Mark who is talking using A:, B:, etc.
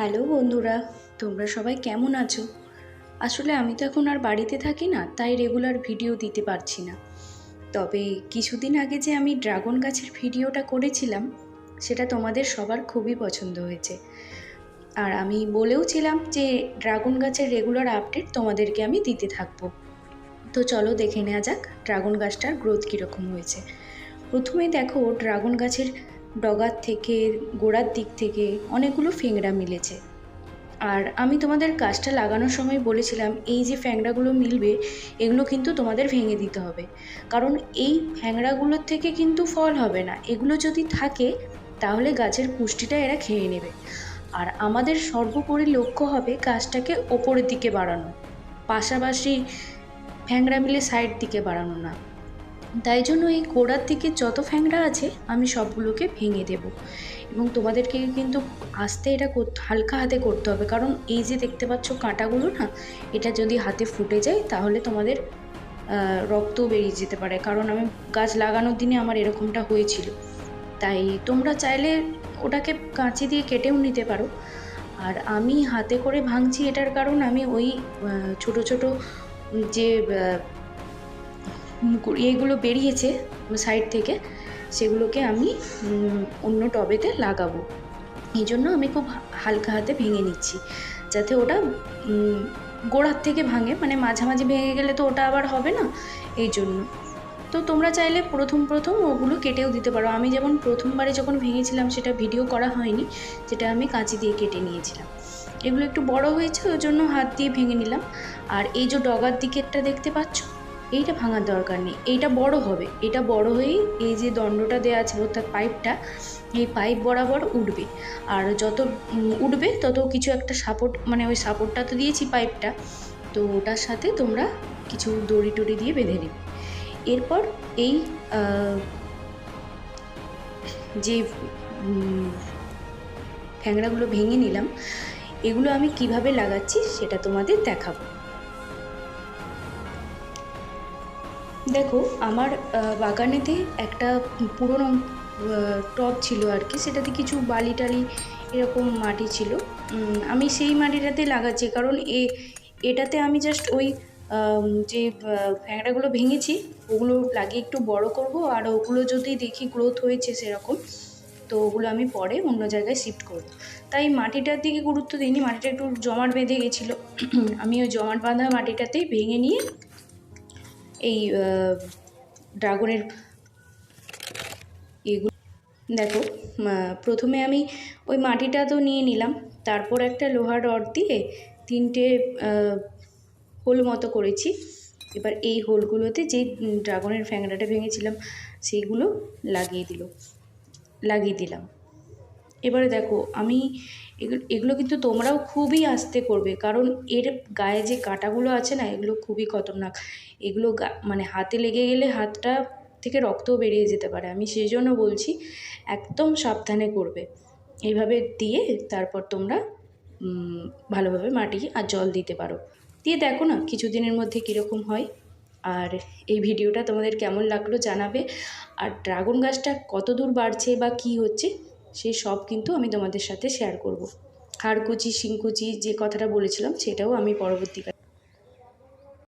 A: Hello বন্ধুরা, তোমরা সবাই কেমন আছো? আসলে আমি তো এখন আর বাড়িতে থাকি না, তাই রেগুলার ভিডিও দিতে পারছি না। তবে কিছুদিন আগে যে আমি ড্রাগন গাছের ভিডিওটা করেছিলাম, সেটা তোমাদের সবার খুবই পছন্দ হয়েছে। আর আমি বলেও ছিলাম যে ড্রাগন গাছের রেগুলার আপডেট তোমাদেরকে আমি দিতে থাকব। তো চলো দেখে নেওয়া যাক ড্রাগন গাছটার গ্রোথ কীরকম হয়েছে। প্রথমে দেখো, ড্রাগন গাছের ডগার থেকে, গোড়ার দিক থেকে অনেকগুলো ফেংড়া মিলেছে। আর আমি তোমাদের গাছটা লাগানোর সময় বলেছিলাম, এই যে ফ্যাংড়াগুলো মিলবে, এগুলো কিন্তু তোমাদের ভেঙে দিতে হবে। কারণ এই ফ্যাংড়াগুলোর থেকে কিন্তু ফল হবে না। এগুলো যদি থাকে, তাহলে গাছের পুষ্টিটা এরা খেয়ে নেবে। আর আমাদের সর্বোপরি লক্ষ্য হবে গাছটাকে ওপরের দিকে বাড়ানো। পাশাপাশি ফ্যাংড়া মিলে সাইড দিকে বাড়ানো না। তাই জন্য এই গোড়ার দিকে যত ফ্যাংড়া আছে আমি সবগুলোকে ভেঙে দেব। এবং তোমাদেরকে কিন্তু আস্তে এটা হালকা হাতে করতে হবে। কারণ এই যে দেখতে পাচ্ছ কাঁটাগুলো না এটা যদি হাতে ফুটে যায় তাহলে তোমাদের আহ, রক্তও বেরিয়ে যেতে পারে। কারণ আমি গাছ লাগানোর দিনে আমার এরকমটা হয়েছিল। তাই তোমরা চাইলে ওটাকে কাঁচি দিয়ে কেটেও নিতে পারো। আর আমি হাতে করে ভাঙছি এটার কারণ আমি ওই ছোট ছোট যে ইয়েগুলো বেরিয়েছে সাইড থেকে, সেগুলোকে আমি অন্য টবেতে লাগাবো। এই জন্য আমি খুব হালকা হাতে ভেঙে নিচ্ছি, যাতে ওটা গোড়ার থেকে ভাঙে মানে মাঝামাঝি ভেঙে গেলে তো ওটা আবার হবে না, এই জন্য। তো তোমরা চাইলে প্রথম প্রথম ওগুলো কেটেও দিতে পারো। আমি যেমন প্রথমবারে যখন ভেঙেছিলাম, সেটা ভিডিও করা হয়নি যেটা আমি কাঁচি দিয়ে কেটে নিয়েছিলাম। এগুলো একটু বড় হয়েছে, ওই জন্য হাত দিয়ে ভেঙে নিলাম। আর এই যে ডগার দিকেরটা দেখতে পাচ্ছ এইটা ভাঙার দরকার নেই এইটা বড় হবে। এটা বড় হয়েই এই যে দণ্ডটা দেওয়া আছে অর্থাৎ পাইপটা এই পাইপ বরাবর উঠবে। আর যত উঠবে তত কিছু একটা সাপোর্ট মানে ওই সাপোর্টটা তো দিয়েছি পাইপটা তো ওটার সাথে তোমরা কিছু দড়ি টড়ি দিয়ে বেঁধে নেবে। এরপর এই যে উম, ঠ্যাংরাগুলো ভেঙে নিলাম এগুলো আমি কীভাবে লাগাচ্ছি সেটা তোমাদের দেখাবো। দেখো, আমার বাগানেতে একটা পুরনো টব ছিল আর কি, সেটাতে কিছু বালি টালি এরকম মাটি ছিল। আমি সেই মাটিটাতে লাগাচ্ছি, কারণ এ, এটাতে আমি জাস্ট ওই যে ফ্যাংড়াগুলো ভেঙেছি, ওগুলো লাগিয়ে একটু বড় করব, আর ওগুলো যদি দেখি গ্রোথ হয়েছে সেরকম, তো ওগুলো আমি পরে অন্য জায়গায় শিফট করব। তাই মাটিটার দিকে গুরুত্ব দিইনি, মাটিটা একটু জমাট বেঁধে গেছিল। আমি ওই জমাট বাঁধা মাটিটাতেই ভেঙে নিয়ে এই ড্রাগনের এগুলো। দেখো প্রথমে আমি ওই মাটিটা তো নিয়ে নিলাম, তারপর একটা লোহার রড দিয়ে তিনটে হোল মতো করেছি। এবার এই হোলগুলোতে যে ড্রাগনের ফ্যাংড়াটা ভেঙেছিলাম, সেইগুলো লাগিয়ে দিল, লাগিয়ে দিলাম। এবারে দেখো, আমি এগুলো কিন্তু তোমরাও খুবই আস্তে করবে, কারণ এর গায়ে যে কাঁটাগুলো আছে না, এগুলো খুবই খতরনাক। এগুলো মানে হাতে লেগে গেলে হাতটা থেকে রক্তও বেরিয়ে যেতে পারে। আমি সেই জন্য বলছি, একদম সাবধানে করবে। এইভাবে দিয়ে তারপর তোমরা ভালোভাবে মাটি আর জল দিতে পারো। দিয়ে দেখো না, কিছুদিনের মধ্যে কীরকম হয়। আর এই ভিডিওটা তোমাদের কেমন লাগল জানাবে। আর ড্রাগন গাছটা কত দূর বাড়ছে বা কী হচ্ছে সেই সব কিন্তু আমি তোমাদের সাথে শেয়ার করব। হাড়কুচি শিংকুচি যে কথাটা বলেছিলাম, সেটাও আমি পরবর্তীকালে